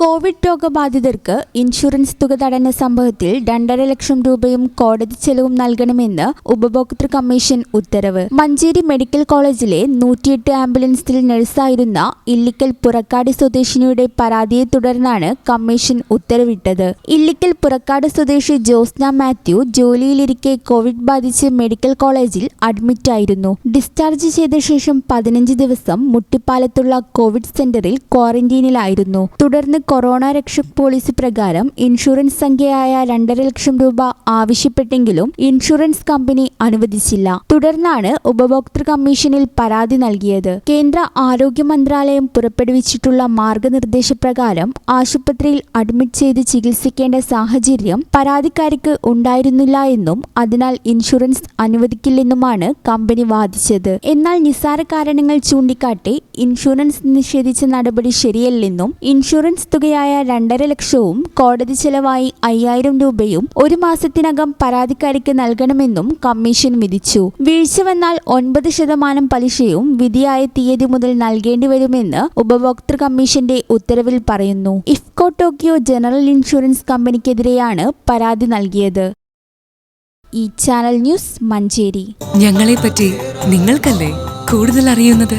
Covid രോഗബാധിതർക്ക് insurance തുക തടഞ്ഞ സംഭവത്തിൽ രണ്ടര ലക്ഷം രൂപയും കോടതി ചെലവും നൽകണമെന്ന് ഉപഭോക്തൃ കമ്മീഷൻ ഉത്തരവ്. മഞ്ചേരി മെഡിക്കൽ കോളേജിലെ നൂറ്റിയെട്ട് ആംബുലൻസിൽ നഴ്സായിരുന്ന ഇല്ലിക്കൽ പുറക്കാട് സ്വദേശിനിയുടെ പരാതിയെ തുടർന്നാണ് കമ്മീഷൻ ഉത്തരവിട്ടത്. ഇല്ലിക്കൽ പുറക്കാട് സ്വദേശി ജോസ്ന മാത്യു ജോലിയിലിരിക്കെ കോവിഡ് ബാധിച്ച് മെഡിക്കൽ കോളേജിൽ അഡ്മിറ്റായിരുന്നു. ഡിസ്ചാർജ് ചെയ്ത ശേഷം പതിനഞ്ച് ദിവസം മുട്ടിപ്പാലത്തുള്ള കോവിഡ് സെന്ററിൽ ക്വാറന്റീനിലായിരുന്നു. തുടർന്ന് കൊറോണ രക്ഷക് പോളിസി പ്രകാരം ഇൻഷുറൻസ് സംഖ്യയായ രണ്ടര ലക്ഷം രൂപ ആവശ്യപ്പെട്ടെങ്കിലും ഇൻഷുറൻസ് കമ്പനി അനുവദിച്ചില്ല. തുടർന്നാണ് ഉപഭോക്തൃ കമ്മീഷനിൽ പരാതി നൽകിയത്. കേന്ദ്ര ആരോഗ്യ മന്ത്രാലയം പുറപ്പെടുവിച്ചിട്ടുള്ള മാർഗനിർദ്ദേശപ്രകാരം ആശുപത്രിയിൽ അഡ്മിറ്റ് ചെയ്ത് ചികിത്സിക്കേണ്ട സാഹചര്യം പരാതിക്കാരിക്ക് ഉണ്ടായിരുന്നില്ല എന്നും അതിനാൽ ഇൻഷുറൻസ് അനുവദിക്കില്ലെന്നുമാണ് കമ്പനി വാദിച്ചത്. എന്നാൽ നിസ്സാര കാരണങ്ങൾ ചൂണ്ടിക്കാട്ടി ഇൻഷുറൻസ് നിഷേധിച്ച നടപടി ശരിയല്ലെന്നും ഇൻഷുറൻസ് തുകയായ രണ്ടര ലക്ഷവും കോടതി ചെലവായി അയ്യായിരം രൂപയും ഒരു മാസത്തിനകം പരാതിക്കാരിക്ക് നൽകണമെന്നും കമ്മീഷൻ വിധിച്ചു. വീഴ്ച വന്നാൽ ഒൻപത് ശതമാനം പലിശയും വിധിയായ തീയതി മുതൽ നൽകേണ്ടി വരുമെന്ന് ഉപഭോക്തൃ കമ്മീഷന്റെ ഉത്തരവിൽ പറയുന്നു. ഇഫ്കോ ടോക്കിയോ ജനറൽ ഇൻഷുറൻസ് കമ്പനിക്കെതിരെയാണ് പരാതി നൽകിയത്. ഈ ചാനൽ ന്യൂസ് മഞ്ചേരി. ഞങ്ങളെ പറ്റി നിങ്ങൾക്കല്ലേ കൂടുതൽ അറിയുന്നത്?